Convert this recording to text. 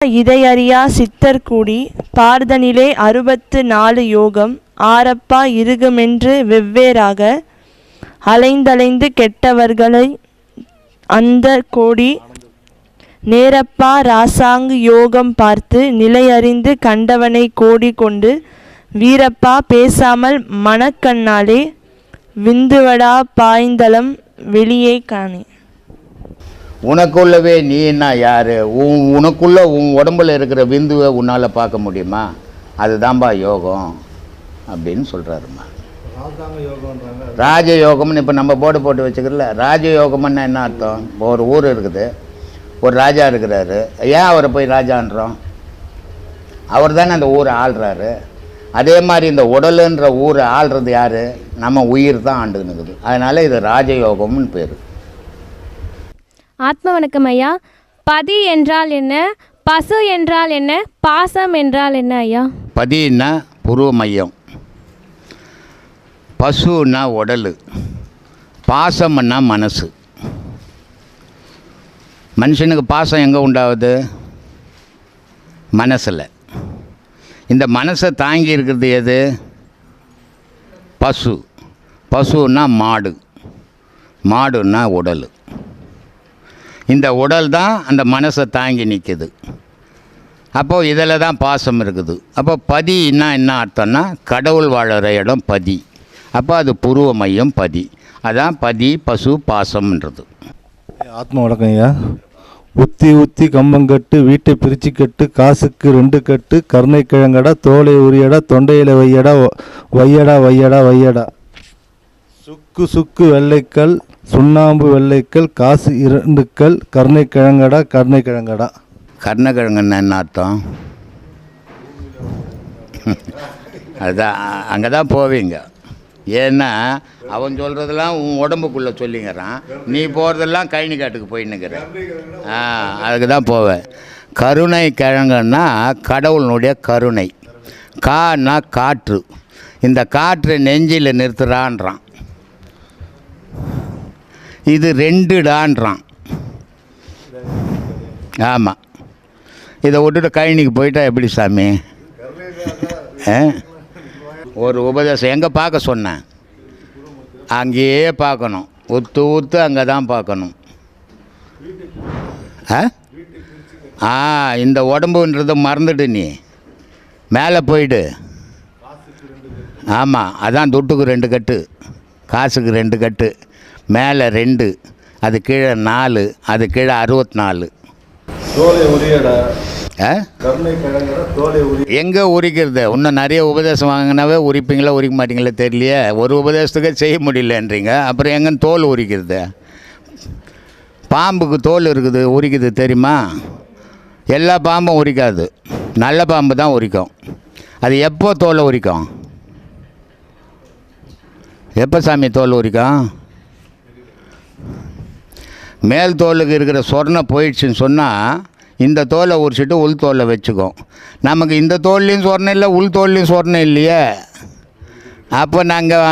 இதையறியா சித்தர் கூடி பார்தனிலே அறுபத்து நாலு யோகம் ஆரப்பா இருகுமென்று வெவ்வேறாக அலைந்தலைந்து கெட்டவர்களை அந்த கோடி நேரப்பா ராசாங்கு யோகம் பார்த்து நிலையறிந்து கண்டவனை கோடி கொண்டு வீரப்பா பேசாமல் மனக்கண்ணாலே விந்துவடா பாய்ந்தளம் வெளியே காணே. உனக்குள்ளவே நீ என்ன யார்? உன் உனக்குள்ள உன் உடம்புல இருக்கிற விந்துவை உன்னால் பார்க்க முடியுமா? அதுதான்பா யோகம் அப்படின்னு சொல்கிறாருமா ராஜயோகம்னு இப்போ நம்ம போர்டு போட்டு வச்சுக்கிறல ராஜயோகம்னா என்ன அர்த்தம்? இப்போ ஒரு ஊர் இருக்குது ஒரு ராஜா இருக்கிறாரு. ஏன் அவரை போய் ராஜான்றோம்? அவர் தானே அந்த ஊரை ஆள்றாரு. அதே மாதிரி இந்த உடலுன்ற ஊரை ஆள்றது யார்? நம்ம உயிர் தான் ஆண்டுன்னு இருக்குது அதனால் இது ராஜயோகம்னு பேர். ஆத்ம வணக்கம் ஐயா பதி என்றால் என்ன? பசு என்றால் என்ன? பாசம் என்றால் என்ன ஐயா? பதினா புருவ மையம் பசுன்னா உடல். பாசம்னா மனசு. மனுஷனுக்கு பாசம் எங்கே உண்டாகுது? மனசில். இந்த மனசை தாங்கி இருக்கிறது எது? பசு. பசுன்னா மாடு. மாடுன்னா உடல். இந்த உடல் தான் அந்த மனசை தாங்கி நிற்குது அப்போது இதில் தான் பாசம் இருக்குது. அப்போ பதினா என்ன அர்த்தம்னா கடவுள் வாழற இடம் பதி. அப்போ அது புருவ மையம் பதி. அதான் பதி பசு பாசம்ன்றது. ஆத்ம வணக்கம் ஐயா உத்தி உத்தி கம்பங்கட்டு வீட்டை பிரித்து கட்டு காசுக்கு ரெண்டு கட்டு கருணை கிழங்கடா தோலை உரியடா தொண்டையில வையடா வையடா வையடா வையடா. சுக்கு சுக்கு வெள்ளைக்கல் சுண்ணாம்பு வெள்ளைக்கல் காசு இரண்டுக்கல் கருணை கிழங்கடா கருணை கிழங்கடா கர்ணக்கிழங்குன்னா என்ன அர்த்தம்? அதுதான் அங்கே தான் போவீங்க. ஏன்னா அவன் சொல்கிறதெல்லாம் உன் உடம்புக்குள்ளே சொல்லிங்கிறான் நீ போகிறதெல்லாம் கழனி காட்டுக்கு போயின்னுக்கிற. ஆ அதுக்கு தான் போவேன். கருணை கிழங்குன்னா கடவுளினுடைய கருணை. கான்னா காற்று. இந்த காற்றை நெஞ்சில் நிறுத்துறான்றான். இது ரெண்டுடான்றான். ஆமாம் இதை விட்டுட்டு கழனிக்கு போயிட்டா எப்படி சாமி? ஆ? ஒரு உபதேசம். எங்கே பார்க்க சொன்னேன்? அங்கேயே பார்க்கணும். உத்து ஊத்து அங்கே தான் பார்க்கணும். ஆ? ஆ இந்த உடம்புன்றதை மறந்துடு நீ. மேலே போயிடு. ஆமாம் அதான் துட்டுக்கு ரெண்டு கட்டு. காசுக்கு ரெண்டு கட்டு. மேலே ரெண்டு அது கீழே நாலு அது கீழே அறுபத்தி நாலு எங்கே உரிக்கிறது? இன்னும் நிறைய உபதேசம் வாங்கினாவே உரிப்பீங்களா உரிக்க மாட்டீங்களா தெரியலையே. ஒரு உபதேசத்துக்கே செய்ய முடியலன்றீங்க. அப்புறம் எங்கன்னு தோல் உரிக்கிறது? பாம்புக்கு தோல் இருக்குது உரிக்குது தெரியுமா? எல்லா பாம்பும் உரிக்காது. நல்ல பாம்பு தான் உரிக்கும். அது எப்போ தோலை உரிக்கும்? எப்போ சாமி தோல் உரிக்கும்? மேல் தோலுக்கு இருக்கிற சொர்ணம் போயிடுச்சுன்னு சொன்னால் இந்த தோலை உரிச்சிட்டு உள் தோலை வச்சுக்கும் நமக்கு இந்த தோல்லையும் சொர்ணம் இல்லை உள் தோல்லையும் சொர்ணம் இல்லையே. அப்போ நாங்கள்